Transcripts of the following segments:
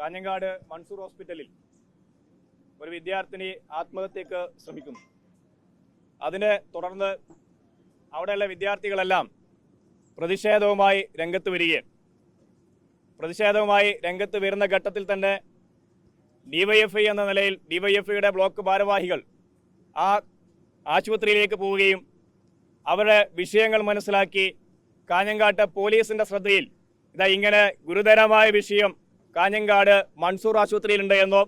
കാഞ്ഞങ്ങാട് മൺസൂർ ഹോസ്പിറ്റലിൽ ഒരു വിദ്യാർത്ഥിനി ആത്മഹത്യക്ക് ശ്രമിക്കുന്നു. അതിനെ തുടർന്ന് അവിടെയുള്ള വിദ്യാർത്ഥികളെല്ലാം പ്രതിഷേധവുമായി രംഗത്ത് വരികയാണ്. പ്രതിഷേധവുമായി രംഗത്ത് വരുന്ന ഘട്ടത്തിൽ തന്നെ ഡിവൈഎഫ്ഐ എന്ന നിലയിൽ ഡിവൈഎഫ്ഐയുടെ ബ്ലോക്ക് ഭാരവാഹികൾ ആ ആശുപത്രിയിലേക്ക് പോവുകയും അവരുടെ വിഷയങ്ങൾ മനസ്സിലാക്കി കാഞ്ഞങ്ങാട്ട് പോലീസിന്റെ ശ്രദ്ധയിൽ ഇതാ ഇങ്ങനെ ഗുരുതരമായ വിഷയം കാഞ്ഞങ്ങാട് മൺസൂർ ആശുപത്രിയിലുണ്ട് എന്നോ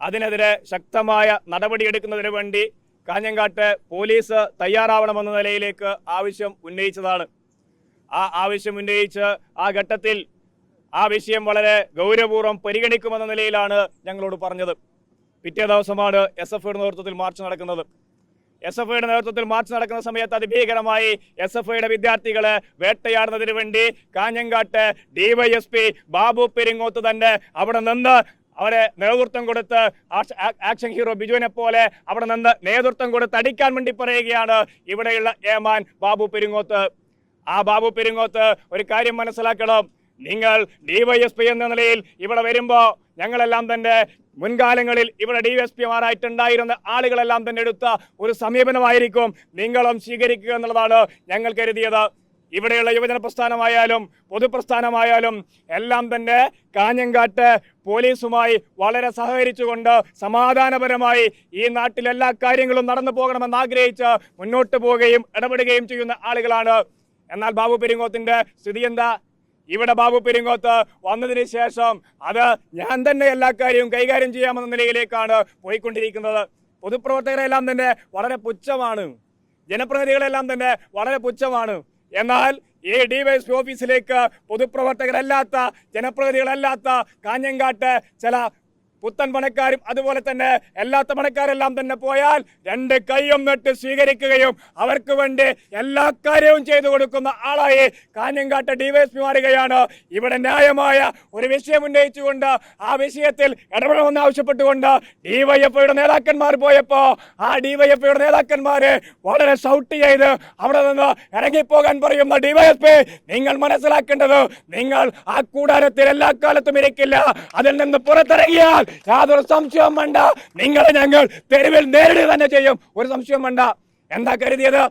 അതിനെതിരെ ശക്തമായ നടപടിയെടുക്കുന്നതിന് വേണ്ടി കാഞ്ഞങ്ങാട്ട് പോലീസ് തയ്യാറാവണമെന്ന നിലയിലേക്ക് ആവശ്യം ഉന്നയിച്ചതാണ്. ആ ആവശ്യം ഉന്നയിച്ച് ആ ഘട്ടത്തിൽ ആ വിഷയം വളരെ ഗൗരവപൂർവം പരിഗണിക്കുമെന്ന നിലയിലാണ് ഞങ്ങളോട് പറഞ്ഞത്. പിറ്റേ ദിവസമാണ് എസ് എഫ് നേതൃത്വത്തിൽ മാർച്ച് നടക്കുന്നത്. എസ് എഫ് ഐയുടെ നേതൃത്വത്തിൽ മാർച്ച് നടക്കുന്ന സമയത്ത് അതിഭീകരമായി എസ് എഫ് ഐയുടെ വിദ്യാർത്ഥികളെ വേട്ടയാടുന്നതിന് വേണ്ടി കാഞ്ഞങ്കാട്ട് ഡിവൈഎസ്പി ബാബു പെരിങ്ങോത്ത് തന്നെ അവിടെ നിന്ന് അവരെ നേതൃത്വം കൊടുത്ത് ആക്ഷൻ ഹീറോ ബിജുവിനെ പോലെ അവിടെ നിന്ന് നേതൃത്വം കൊടുത്ത് അടിക്കാൻ വേണ്ടി പറയുകയാണ് ഇവിടെയുള്ള ഏമാൻ ബാബു പെരിങ്ങോത്ത്. ആ ബാബു പെരിങ്ങോത്ത് ഒരു കാര്യം മനസ്സിലാക്കണം. നിങ്ങൾ ഡിവൈഎസ്പി എന്ന നിലയിൽ ഇവിടെ വരുമ്പോൾ ഞങ്ങളെല്ലാം തന്നെ മുൻകാലങ്ങളിൽ ഇവിടെ ഡി എസ് പിമാരായിട്ടുണ്ടായിരുന്ന ആളുകളെല്ലാം തന്നെ എടുത്ത ഒരു സമീപനമായിരിക്കും നിങ്ങളും സ്വീകരിക്കുക എന്നുള്ളതാണ് ഞങ്ങൾ കരുതിയത്. ഇവിടെയുള്ള യുവജന പ്രസ്ഥാനമായാലും പൊതുപ്രസ്ഥാനമായാലും എല്ലാം തന്നെ കാഞ്ഞങ്കാട്ട് പോലീസുമായി വളരെ സഹകരിച്ചുകൊണ്ട് സമാധാനപരമായി ഈ നാട്ടിൽ എല്ലാ കാര്യങ്ങളും നടന്നു പോകണമെന്ന് ആഗ്രഹിച്ച് മുന്നോട്ട് പോവുകയും ഇടപെടുകയും ചെയ്യുന്ന ആളുകളാണ്. എന്നാൽ ബാബു പെരിങ്ങോത്തിന്റെ സ്ഥിതി എന്താ? ഇവിടെ ബാബു പെരിങ്കോത്ത് വന്നതിന് ശേഷം അത് ഞാൻ തന്നെ എല്ലാ കാര്യവും കൈകാര്യം ചെയ്യാമെന്ന നിലയിലേക്കാണ് പോയിക്കൊണ്ടിരിക്കുന്നത്. പൊതുപ്രവർത്തകരെല്ലാം തന്നെ വളരെ പുച്ഛമാണ്. ജനപ്രതിനിധികളെല്ലാം തന്നെ വളരെ പുച്ഛമാണ്. എന്നാൽ ഈ ഡിവൈഎസ്പി ഓഫീസിലേക്ക് പൊതുപ്രവർത്തകരല്ലാത്ത ജനപ്രതിനിധികളല്ലാത്ത കാഞ്ഞങ്കാട്ട് ചില പുത്തൻ പണക്കാരും അതുപോലെ തന്നെ അല്ലാത്ത പണക്കാരെല്ലാം തന്നെ പോയാൽ രണ്ട് കൈയും നട്ട് സ്വീകരിക്കുകയും അവർക്ക് വേണ്ടി എല്ലാ കാര്യവും ചെയ്തു കൊടുക്കുന്ന ആളായി കാഞ്ഞങ്കാട്ട് ഡിവൈഎസ്പി മാറുകയാണ്. ഇവിടെ ന്യായമായ ഒരു വിഷയം ഉന്നയിച്ചുകൊണ്ട് ആ വിഷയത്തിൽ ഇടപെടണമെന്ന് ആവശ്യപ്പെട്ടുകൊണ്ട് ഡിവൈഎഫ്ഐയുടെ നേതാക്കന്മാർ പോയപ്പോൾ ആ ഡിവൈഎഫ്ഐയുടെ നേതാക്കന്മാര് വളരെ ഷൗട്ട് ചെയ്ത് അവിടെ നിന്ന് ഇറങ്ങിപ്പോകാൻ പറയുന്ന ഡിവൈഎസ്പി നിങ്ങൾ മനസ്സിലാക്കേണ്ടത് നിങ്ങൾ ആ കൂടാരത്തിൽ എല്ലാ കാലത്തും ഇരിക്കില്ല. അതിൽ നിന്ന് പുറത്തിറങ്ങിയാൽ യാതൊരു സംശയവും വേണ്ട. നിങ്ങളെ ഞങ്ങൾ തെരുവിൽ നേരിടുക തന്നെ ചെയ്യും. ഒരു സംശയവും വേണ്ട. എന്താ കരുതിയത്?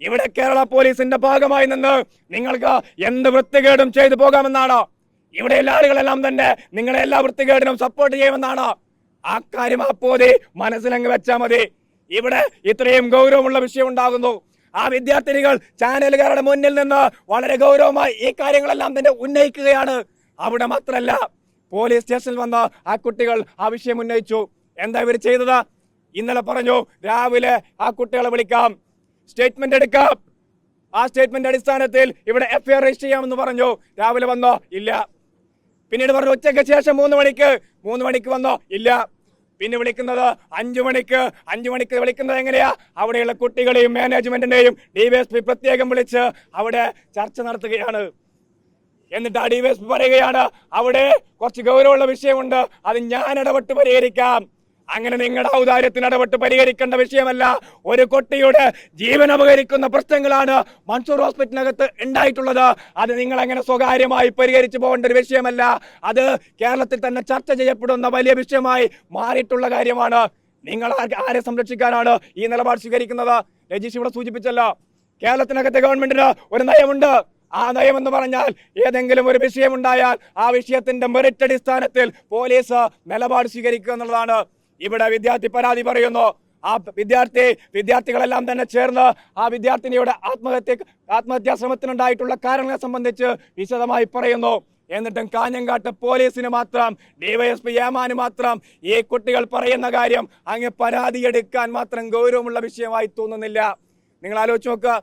ഇവിടെ കേരള പോലീസിന്റെ ഭാഗമായി നിന്ന് നിങ്ങൾക്ക് എന്ത് വൃത്തികേടും ചെയ്തു പോകാമെന്നാണോ? ഇവിടെ ആളുകളെല്ലാം തന്നെ നിങ്ങളെ എല്ലാ വൃത്തികേടിനും സപ്പോർട്ട് ചെയ്യുമെന്നാണോ? ആ കാര്യം അപ്പോതി മനസ്സിലങ്ങ് വെച്ചാൽ മതി. ഇവിടെ ഇത്രയും ഗൗരവമുള്ള വിഷയം ഉണ്ടാകുന്നു. ആ വിദ്യാർത്ഥിനികൾ ചാനലുകാരുടെ മുന്നിൽ നിന്ന് വളരെ ഗൗരവമായി ഈ കാര്യങ്ങളെല്ലാം തന്നെ ഉന്നയിക്കുകയാണ്. അവിടെ മാത്രമല്ല പോലീസ് സ്റ്റേഷനിൽ വന്ന ആ കുട്ടികൾ ആ വിഷയം ഉന്നയിച്ചു. എന്താ ഇവർ ചെയ്തത്? ഇന്നലെ പറഞ്ഞു രാവിലെ ആ കുട്ടികളെ വിളിക്കാം. സ്റ്റേറ്റ്മെന്റ് എടുക്കാം. ആ സ്റ്റേറ്റ്മെന്റ് അടിസ്ഥാനത്തിൽ ഇവിടെ എഫ്ഐആർ രജിസ്റ്റർ ചെയ്യാമെന്ന് പറഞ്ഞു. രാവിലെ വന്നോ? ഇല്ല. പിന്നീട് പറഞ്ഞു ഉച്ചയ്ക്ക് ശേഷം മൂന്ന് മണിക്ക്. മൂന്ന് മണിക്ക് വന്നോ? ഇല്ല. പിന്നെ വിളിക്കുന്നത് അഞ്ചു മണിക്ക്. അഞ്ചു മണിക്ക് വിളിക്കുന്നത് എങ്ങനെയാ? അവിടെയുള്ള കുട്ടികളെയും മാനേജ്മെന്റിനെയും ഡിവൈഎസ്പി പ്രത്യേകം വിളിച്ച് അവിടെ ചർച്ച നടത്തുകയാണ്. എന്നിട്ട് ആ ഡിവൈഎസ്പി പറയുകയാണ് അവിടെ കുറച്ച് ഗൗരവമുള്ള വിഷയമുണ്ട് അത് ഞാൻ ഇടപെട്ട് പരിഹരിക്കാം. അങ്ങനെ നിങ്ങളുടെ ഔദാര്യത്തിന് ഇടപെട്ട് പരിഹരിക്കേണ്ട വിഷയമല്ല ഒരു കുട്ടിയുടെ ജീവൻ അപകരിക്കുന്ന പ്രശ്നങ്ങളാണ് മൺസൂർ ഹോസ്പിറ്റലിനകത്ത് ഉണ്ടായിട്ടുള്ളത്. അത് നിങ്ങൾ അങ്ങനെ സ്വകാര്യമായി പരിഹരിച്ചു പോകേണ്ട ഒരു വിഷയമല്ല അത് കേരളത്തിൽ തന്നെ ചർച്ച ചെയ്യപ്പെടുന്ന വലിയ വിഷയമായി മാറിയിട്ടുള്ള കാര്യമാണ്. നിങ്ങൾ ആരെ സംരക്ഷിക്കാനാണ് ഈ നിലപാട് സ്വീകരിക്കുന്നത്? രജീഷ് ഇവിടെ സൂചിപ്പിച്ചല്ലോ കേരളത്തിനകത്തെ ഗവൺമെന്റിന് ഒരു നയമുണ്ട്. ആ നയം എന്ന് പറഞ്ഞാൽ ഏതെങ്കിലും ഒരു വിഷയമുണ്ടായാൽ ആ വിഷയത്തിന്റെ മെറിറ്റ് അടിസ്ഥാനത്തിൽ പോലീസ് നിലപാട് സ്വീകരിക്കുക എന്നുള്ളതാണ്. ഇവിടെ വിദ്യാർത്ഥി പരാതി പറയുന്നു. ആ വിദ്യാർത്ഥി വിദ്യാർത്ഥികളെല്ലാം തന്നെ ചേർന്ന് ആ വിദ്യാർത്ഥിനിയുടെ ആത്മഹത്യ ആത്മഹത്യാ ശ്രമത്തിനുണ്ടായിട്ടുള്ള കാരണങ്ങളെ സംബന്ധിച്ച് വിശദമായി പറയുന്നു. എന്നിട്ടും കാഞ്ഞങ്കാട്ട് പോലീസിന് മാത്രം ഡിവൈഎസ്പി ഏമാന് മാത്രം ഈ കുട്ടികൾ പറയുന്ന കാര്യം അങ്ങ് പരാതിയെടുക്കാൻ മാത്രം ഗൗരവമുള്ള വിഷയമായി തോന്നുന്നില്ല. നിങ്ങൾ ആലോചിച്ച് നോക്കുക.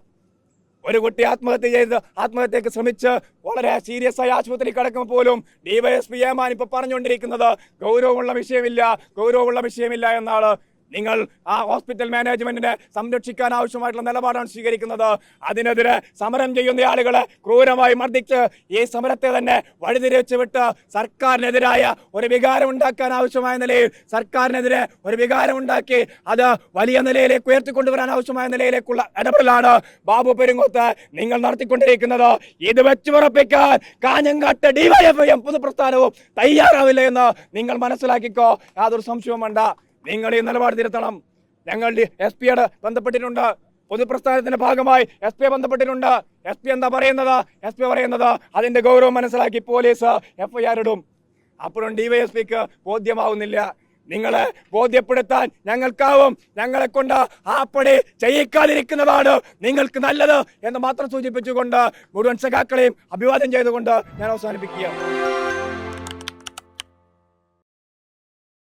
ഒരു കുട്ടി ആത്മഹത്യ ചെയ്ത് ആത്മഹത്യക്ക് ശ്രമിച്ച് വളരെ സീരിയസ് ആയി ആശുപത്രി കിടക്കുമ്പോൾ പോലും ഡിവൈഎസ്പി ഏമാൻ ഇപ്പൊ പറഞ്ഞുകൊണ്ടിരിക്കുന്നത് ഗൗരവമുള്ള വിഷയമില്ല ഗൗരവമുള്ള വിഷയമില്ല എന്നാണ് നിങ്ങൾ ആ ഹോസ്പിറ്റൽ മാനേജ്മെന്റിനെ സംരക്ഷിക്കാൻ ആവശ്യമായിട്ടുള്ള നിലപാടാണ് സ്വീകരിക്കുന്നത്. അതിനെതിരെ സമരം ചെയ്യുന്ന ആളുകളെ ക്രൂരമായി മർദ്ദിച്ച് ഈ സമരത്തെ തന്നെ വഴിതിരിച്ചു വിട്ട് സർക്കാരിനെതിരായ ഒരു വികാരം ഉണ്ടാക്കാൻ ആവശ്യമായ നിലയിൽ സർക്കാരിനെതിരെ ഒരു വികാരം ഉണ്ടാക്കി അത് വലിയ നിലയിലേക്ക് ഉയർത്തിക്കൊണ്ടുവരാൻ ആവശ്യമായ നിലയിലേക്കുള്ള ഇടപെടലാണ് ബാബു പെരുങ്ങോത്ത് നിങ്ങൾ നടത്തിക്കൊണ്ടിരിക്കുന്നത്. ഇത് വെച്ചുറപ്പിക്കാൻ കാഞ്ഞങ്ങാട്ട് ഡിവൈഎഫ്ഐയും പൊതുപ്രസ്ഥാനവും തയ്യാറാവില്ല എന്ന് നിങ്ങൾ മനസ്സിലാക്കിക്കോ. യാതൊരു സംശയവും വേണ്ട. നിങ്ങൾ ഈ നിലപാട് തിരുത്തണം. ഞങ്ങൾ എസ് പിയോട് ബന്ധപ്പെട്ടിട്ടുണ്ട്. പൊതുപ്രസ്ഥാനത്തിന്റെ ഭാഗമായി എസ് പി ബന്ധപ്പെട്ടിട്ടുണ്ട്. എസ് പി എന്താ പറയുന്നത്? എസ് പി പറയുന്നത് അതിന്റെ ഗൗരവം മനസ്സിലാക്കി പോലീസ് എഫ്ഐആർ ഇടും. അപ്പോഴും ഡിവൈഎസ്പിക്ക് ബോധ്യമാവുന്നില്ല. നിങ്ങളെ ബോധ്യപ്പെടുത്താൻ ഞങ്ങൾക്കാവും. ഞങ്ങളെ കൊണ്ട് ആ പണി ചെയ്യിക്കാതിരിക്കുന്നതാണ് നിങ്ങൾക്ക് നല്ലത് എന്ന് മാത്രം സൂചിപ്പിച്ചുകൊണ്ട് മുഴുവൻ സഖാക്കളെയും അഭിവാദ്യം ചെയ്തുകൊണ്ട് ഞാൻ അവസാനിപ്പിക്കുക